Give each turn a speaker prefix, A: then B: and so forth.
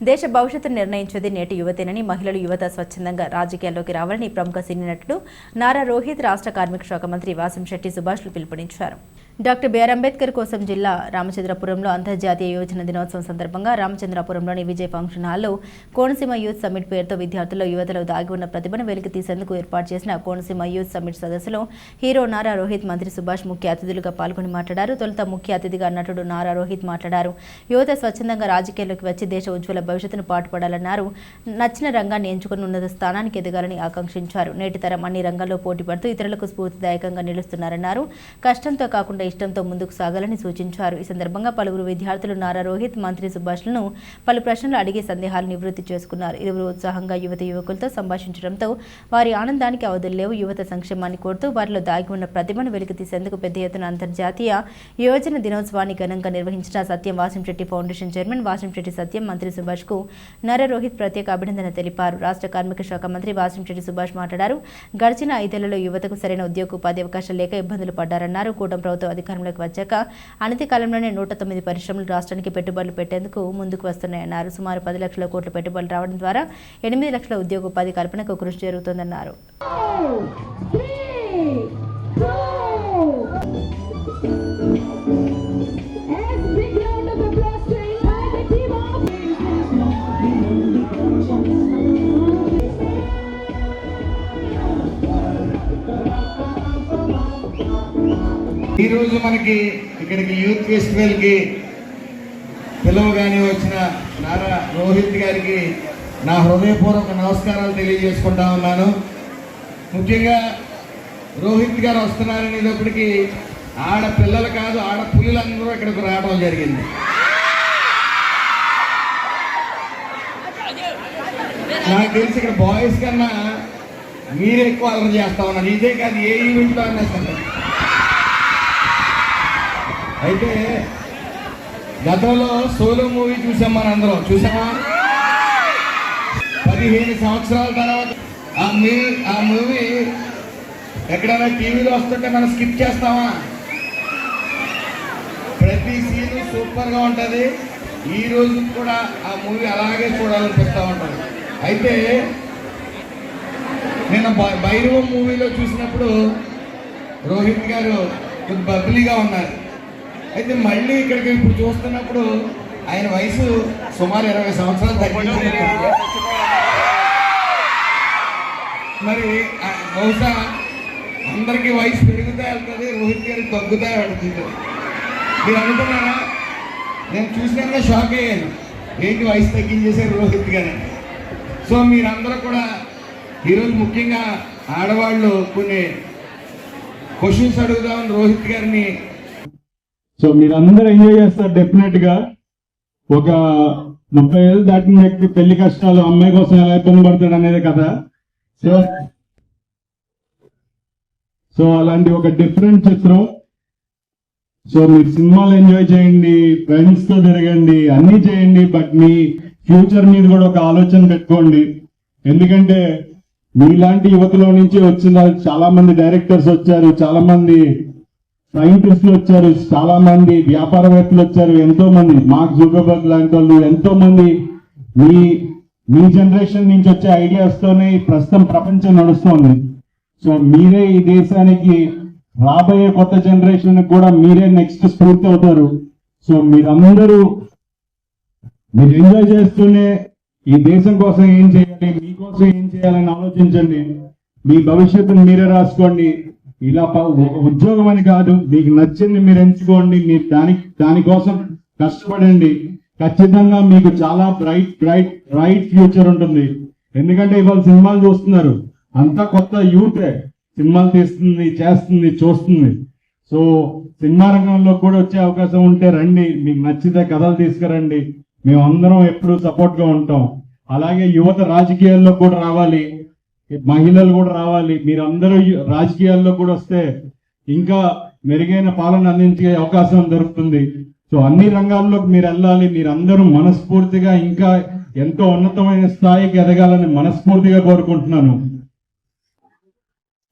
A: దేశ భవిష్యత్తును నిర్ణయించేది నేటి యువతేనని మహిళలు యువత స్వచ్ఛందంగా రాజకీయాల్లోకి రావాలని ప్రముఖ సినీ నటుడు నారా రోహిత్ రాష్ట్ర కార్మిక శాఖ మంత్రి వాసం శెట్టి సుభాష్లు పిలుపునిచ్చారు. డాక్టర్ బిఆర్ అంబేద్కర్ కోసం జిల్లా రామచంద్రపురంలో అంతర్జాతీయ యోజన దినోత్సవం సందర్భంగా రామచంద్రపురంలోని విజయ్ ఫంక్షన్ హాల్లో కోనసీమ యూత్ సమ్మిట్ పేరుతో విద్యార్థుల్లో యువతలో దాగి ఉన్న ప్రతిభను వెలికి తీసేందుకు ఏర్పాటు చేసిన కోనసీమ యూత్ సమ్మిట్ సదస్సులో హీరో నారా రోహిత్ మంత్రి సుభాష్ ముఖ్య అతిథులుగా పాల్గొని మాట్లాడారు. తొలుత ముఖ్య అతిథిగా నటుడు నారా రోహిత్ మాట్లాడారు. యువత స్వచ్ఛందంగా రాజకీయాల్లోకి వచ్చి దేశ ఉజ్వల భవిష్యత్తును పాటుపడాలన్నారు. నచ్చిన రంగాన్ని ఎంచుకుని ఉన్నత స్థానానికి ఎదగాలని ఆకాంక్షించారు. నేటి తరం అన్ని రంగాల్లో పోటీ పడుతూ ఇతరులకు స్ఫూర్తిదాయకంగా నిలుస్తున్నారన్నారు. కష్టంతో కాకుండా ఇష్టంతో ముందుకు సాగాలని సూచించారు. ఈ సందర్భంగా పలువురు విద్యార్థులు నారా రోహిత్ మంత్రి సుభాష్లను పలు ప్రశ్నలు అడిగి సందేహాలు నివృత్తి చేసుకున్నారు. ఇరువురు ఉత్సాహంగా యువత యువకులతో సంభాషించడంతో వారి ఆనందానికి అవధులు లేవు. యువత సంక్షేమాన్ని కోరుతూ వారిలో దాగి ఉన్న ప్రతిభను వెలికితీసేందుకు పెద్ద ఎత్తున అంతర్జాతీయ యువజన దినోత్సవాన్ని ఘనంగా నిర్వహించిన సత్యం వాసింశెట్టి ఫౌండేషన్ చైర్మన్ వాసింశెట్టి సత్యం మంత్రి సుభాష్కు నారా రోహిత్ ప్రత్యేక అభినందన తెలిపారు. రాష్ట్ర కార్మిక శాఖ మంత్రి వాసింశెట్టి సుభాష్ మాట్లాడారు. గడిచిన ఐదేళ్ళలో యువతకు సరైన ఉద్యోగ ఉపాధి అవకాశాలు లేక ఇబ్బందులు పడ్డారన్నారు. కూటమి ప్రభుత్వం అధికారంలోకి వచ్చాక అనతి కాలంలోనే నూట తొమ్మిది పరిశ్రమలు రాష్ట్రానికి పెట్టుబడులు పెట్టేందుకు ముందుకు వస్తున్నాయన్నారు సుమారు పది లక్షల కోట్ల పెట్టుబడులు రావడం ద్వారా ఎనిమిది లక్షల ఉద్యోగ ఉపాధి కల్పనకు కృషి జరుగుతుందన్నారు
B: three.
C: ఈరోజు మనకి ఇక్కడికి యూత్ ఫెస్టివల్కి పిలవగానే వచ్చిన నారా రోహిత్ గారికి నా హృదయపూర్వక నమస్కారాలు తెలియజేసుకుంటా ఉన్నాను. ముఖ్యంగా రోహిత్ గారు వస్తున్నారనేటప్పటికి ఆడ పిల్లలు కాదు ఆడ పులులందరూ ఇక్కడికి రావడం జరిగింది. నాకు తెలిసి ఇక్కడ బాయ్స్ కన్నా మీరే ఎక్కువ అలర్ చేస్తా ఉన్నారు. ఇదే కాదు ఏ ఈవెంట్లో అన్నా సరే. అయితే గతంలో సోలో మూవీ చూసాం మన అందరం. చూసామా పదిహేను సంవత్సరాల తర్వాత ఆ మూవీ ఆ మూవీ ఎక్కడైనా టీవీలో వస్తుంటే మనం స్కిప్ చేస్తామా? ప్రతి సీన్ సూపర్గా ఉంటది. ఈ రోజు కూడా ఆ మూవీ అలాగే చూడాలనిపిస్తా ఉంటుంది. అయితే నేను భైరవ మూవీలో చూసినప్పుడు రోహిత్ గారు కొంచెం బబ్లీగా ఉన్నారు. అయితే మళ్ళీ ఇక్కడికి ఇప్పుడు చూస్తున్నప్పుడు ఆయన వయసు సుమారు ఇరవై సంవత్సరాలు తగ్గింది. మరి బహుశా అందరికీ వయసు పెరుగుతా వెళ్తుంది రోహిత్ గారికి తగ్గుతా వెళ్తుంది. మీరు అనుకున్నారా? నేను చూసినా షాక్ అయ్యాను. ఏంటి వయసు తగ్గించేసారు రోహిత్ గారు? సో మీరందరూ కూడా ఈరోజు ముఖ్యంగా ఆడవాళ్ళు కొన్ని క్వశ్చన్స్ అడుగుదామని రోహిత్ గారిని
D: సో మీరందరూ ఎంజాయ్ చేస్తారు డెఫినెట్గా. ఒక ముప్పై ఏళ్ళు దాటిన వ్యక్తి పెళ్ళి కష్టాలు అమ్మాయి కోసం ఎలా ఇబ్బంది పడతాడు అనేది కదా సో సో అలాంటి ఒక డిఫరెంట్ చిత్రం. సో మీరు సినిమాలు ఎంజాయ్ చేయండి ఫ్రెండ్స్తో తిరగండి అన్ని చేయండి బట్ మీ ఫ్యూచర్ మీద కూడా ఒక ఆలోచన పెట్టుకోండి. ఎందుకంటే మీలాంటి యువతలో నుంచి వచ్చిన చాలా మంది డైరెక్టర్స్ వచ్చారు చాలా మంది సైంటిస్టులు వచ్చారు చాలా మంది వ్యాపారవేత్తలు వచ్చారు ఎంతో మంది మార్క్ జుగబర్గ్ లాంటి వాళ్ళు ఎంతో మంది మీ మీ జనరేషన్ నుంచి వచ్చే ఐడియాస్తోనే ఈ ప్రస్తుతం ప్రపంచం నడుస్తుంది. సో మీరే ఈ దేశానికి రాబోయే కొత్త జనరేషన్ కూడా మీరే నెక్స్ట్ స్ఫూర్తి అవుతారు. సో మీరందరూ మీరు ఎంజాయ్ చేస్తూనే ఈ దేశం కోసం ఏం చేయాలి మీకోసం ఏం చేయాలని ఆలోచించండి. మీ భవిష్యత్తును మీరే రాసుకోండి. ఇలా ఉద్యోగం అని కాదు మీకు నచ్చింది మీరు ఎంచుకోండి మీరు దాని దానికోసం కష్టపడండి. ఖచ్చితంగా మీకు చాలా బ్రైట్ బ్రైట్ బ్రైట్ ఫ్యూచర్ ఉంటుంది. ఎందుకంటే ఇవాళ సినిమాలు చూస్తున్నారు. అంతా కొత్త యూతే. సినిమాలు తీస్తుంది చేస్తుంది చూస్తుంది. సో సినిమా రంగంలో కూడా వచ్చే అవకాశం ఉంటే రండి. మీకు నచ్చితే కథలు తీసుకురండి. మేము అందరం ఎప్పుడు సపోర్ట్గా ఉంటాం. అలాగే యువత రాజకీయాల్లో కూడా రావాలి. మహిళలు కూడా రావాలి. మీరందరూ అందరూ రాజకీయాల్లో కూడా వస్తే ఇంకా మెరుగైన పాలన అందించే అవకాశం దొరుకుతుంది. సో అన్ని రంగాల్లోకి మీరు వెళ్ళాలి. మీరందరూ మనస్ఫూర్తిగా ఇంకా ఎంతో ఉన్నతమైన స్థాయికి ఎదగాలని మనస్ఫూర్తిగా కోరుకుంటున్నాను.